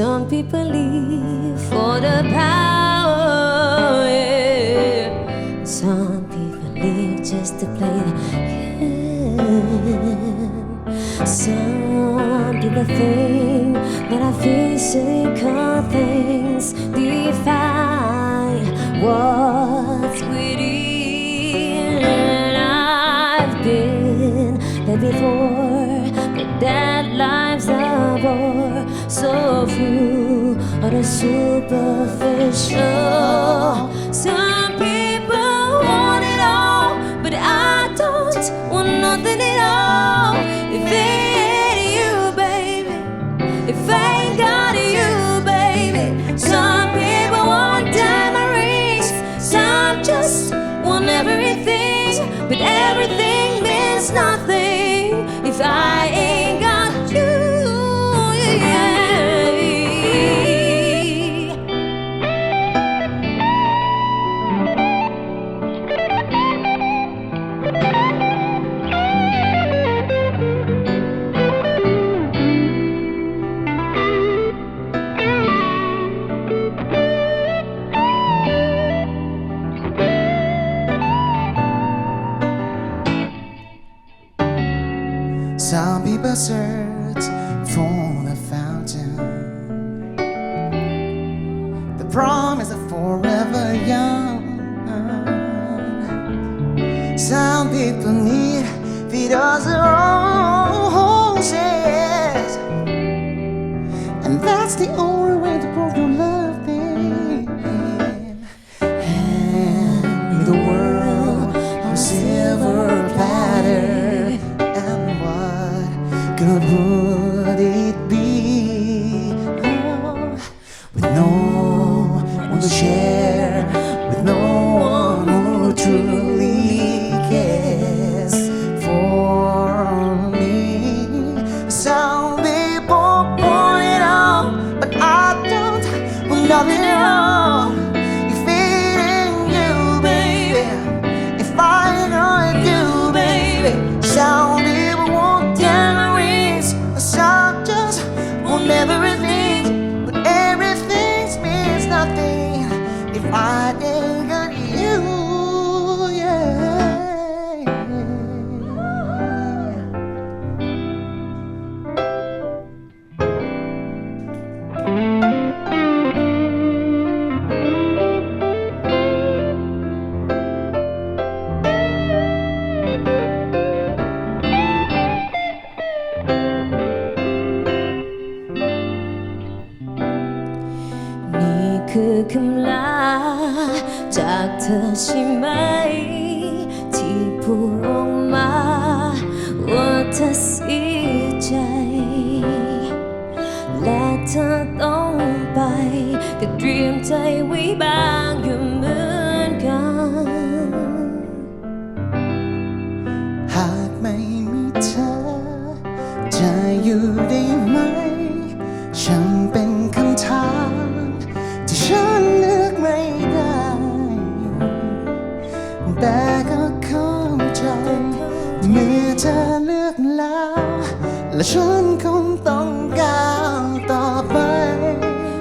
Some people live for the power. yeah. Some people live just to play the game. Some people think that our physical things define what's within. I've been there before, but that life's a bore. So few are the superficial. Some people want it all, but I don't want nothing at all. If it ain't you, baby, if I ain't got you, baby. Some people want diamond rings, some just want everything, but everything means nothing if I ain't search for the fountain. The promise of forever young. Some people need Vida's roses. And that's the only คือคำลา จากเธอใช่ไหม ที่พูดออกมาว่าเธอเสียใจ และเธอต้องไป ก็เตรียมใจไว้บ้าง เมื่อเธอเลือกแล้ว และฉันคงต้องก้าวต่อไป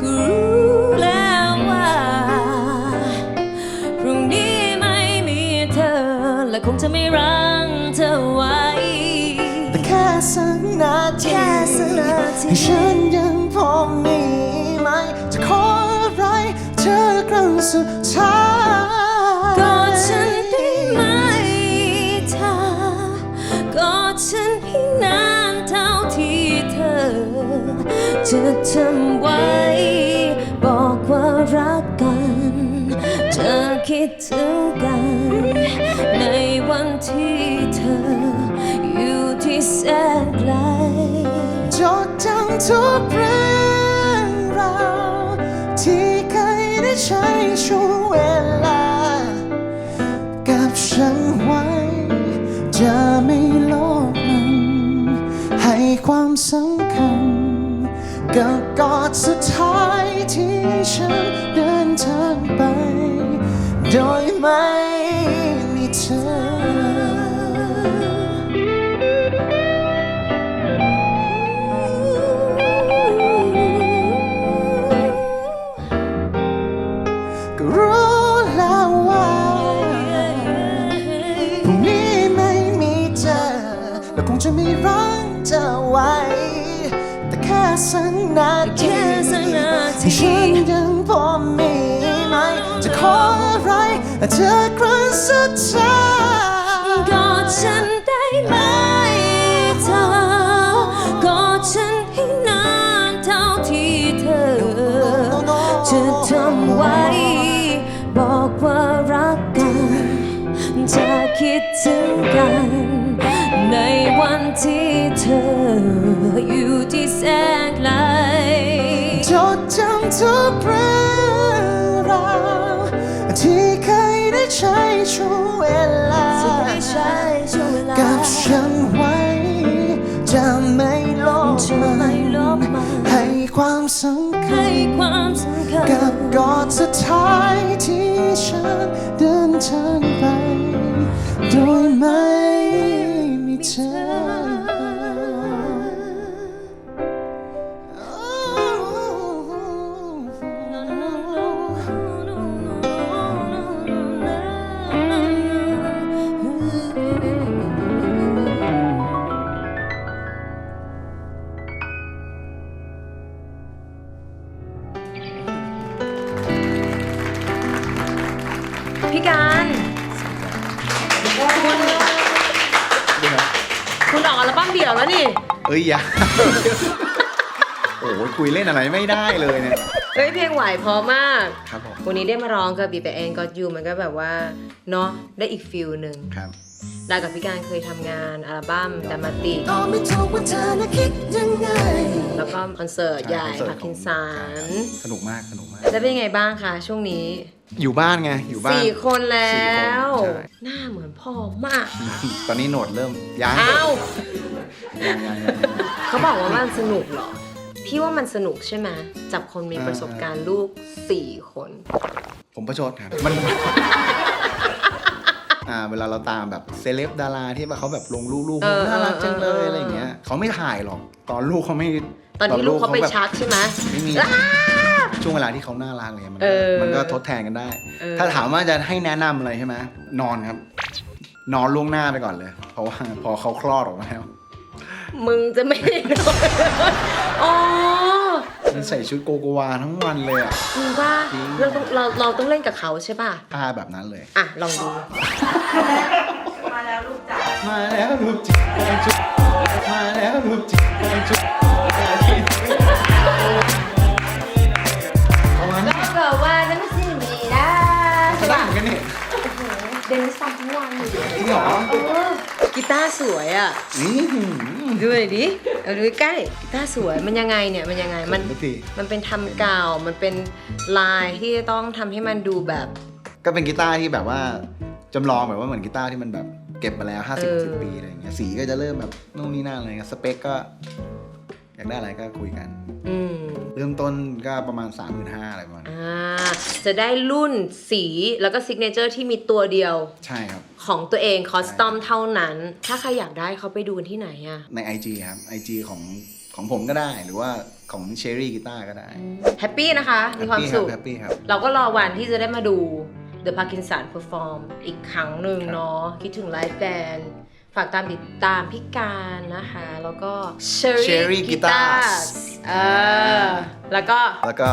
ก็รู้แล้วว่า พรุ่งนี้ไม่มีเธอ และคงจะไม่รั้งเธอไว้ แต่แค่สักนาทีแค่สักนาทีให้ฉันยังพอมีไหม จะขออะไรเธอครั้งสุด จะทำไว้ บอกว่ารักกันจะคิดถึงกัน ในวันที่เธอ อยู่ที่แสนไกลจดจำทุกเรื่องราวที่เคยได้ใช้ช่วงเวลา กับกอดสุดท้ายที่ฉันเดินทางไป โดยไม่มีเธอ สักนาทีฉันยังพอมีไหมจะขออะไรเธอครั้งสุดท้ายกอดฉันได้ไหมเธอกอดฉันให้นานเท่าที่เธอจะทำไว้ บอกว่ารักกันจะคิดถึงกัน ในวันที่เธออยู่ที่แสนไกลจดจำทุกเรื่องราวที่เคยได้ใช้ช่วงเวลาที่ไม่ใช่ช่วงเวลากับฉันไว้ จะไม่ลบจะมัไม่นลบมันให้ความสำคัให้ญความสำคัญกับกอดสุดท้ายที่ฉันเดินทางไป โดยไม่มีเธอ พี่การ คุณคุณออกอัลบั้มเดี่ยวแล้วนี่ เอ้ยอย่า โอ้ยคุยเล่นอะไรไม่ได้เลยเนี่ย เฮ้ยเพลงไหวเพอมาก ครับผมวันนี้ได้มาร้องกับบีแต่แอนก็ยูมันก็แบบว่าเนาะได้อีกฟิลหนึ่งครับ ดากับพี่การเคยทำงานอัลบั้มแต่มาติตอบไม่ถูกว่าเธอน่ะคิดยังไง แล้วก็คอนเสิร์ตใหญ่คอนเสิร์ตพาร์กินสันสนุกมากสนุกมาก แล้วเป็นยังไงบ้างคะช่วงนี้ อยู่บ้านไงอยู่บ้าน สี่คนแล้สี่ว คนใช่ หน้าเหมือนพ่อมาก ตอนนี้โหนดเริ่มยังอ้าวยังยังยัง เขาบอกว่ามันสนุกเหรอ พี่ว่ามันสนุกใช่ไหมจับคนมีประสบการณ์ลูกสี่คน ผมประชดครับมัน อ่าเวลาเราตามแบบเซเลบดาราที่แบบเขาแบบลงลูกเออๆน่ารักจังเลเออเออยอะไรอย่างเงี้ยเขาไม่ถ่ายหรอก ตอนลูกเขาไม่ตอนที่ลูกเขาไปแบบชักใช่ไหมไม่มี ช่วงเวลาที่เขาน่ารักเลยมันเอก็อมันก็ทดแทนกันได้ เออ ถ้าถามว่าจะให้แนะนำอะไรใช่ไหมนอนครับ นอนล่วงหน้าไปก่อนเลย เพราะว่าพอเขาคลอดออกมาแล้วมึงจะไม่ได้นอนอ๋อมันใส่ชุดโกโกวาทั้งวันเลยอะจริงป่ะจริงเราต้องเราเราต้องเล่นกับเขาใช่ป่ะท่าแบบนั้นเลย อะ ลองดู มาแล้วลูกจ๋า มาแล้วลูกจ๋าจุ๊บมาแล้วลูกจ๋า เดนนิสฟังทั้งวันอยู่จริงเหรอเออกีตาร์สวยอะนี่หืมดูหน่อยดิเอาดูใกล้ๆกีตาร์สวยมันยังไงเนี่ยมันยังไงมันสักทีมันเป็นทำกาวมันเป็นลายที่จะต้องทำให้มันดูแบบ ก็เป็นกีตาร์ที่แบบว่าจำลองแบบว่าเหมือนกีตาร์ที่มันแบบเก็บมาแล้วเออ50 10ปีอะไรอย่างเงี้ยสีก็จะเริ่มแบบนู่นนี่นั่นอะไรเงี้ยสเปคก็ อยากได้อะไรก็คุยกัน อืมเริ่มต้นก็ประมาณ 3 5 0 0 0อะไรประมาณนั้นอ่าจะได้รุ่นสีแล้วก็ซิกเนเจอร์ที่มีตัวเดียวใช่ครับ ของตัวเองคอสตอมเท่านั้น ถ้าใครอยากได้เขาไปดูกันที่ไหนอะใน IG ครับ IG ของของผมก็ได้หรือว่าของเชอรี่กีตาร์ก็ได้แฮปปี้นะคะ มีความสุข แฮปปี้ครับ เราก็รอวันที่จะได้มาดู The Parkinson Perform อีกครั้งหนึ่งครับเนาะคิดถึงไลฟ์แบนด์ ฝากตามติดตามพี่การนะคะ แล้วก็ Cherry Cherry Guitars Guitars เออแล้วก็แล้วก็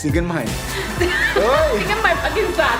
ซิงเกิลใหม่ เฮ้ยซิงเกิลใหม่ Parkinson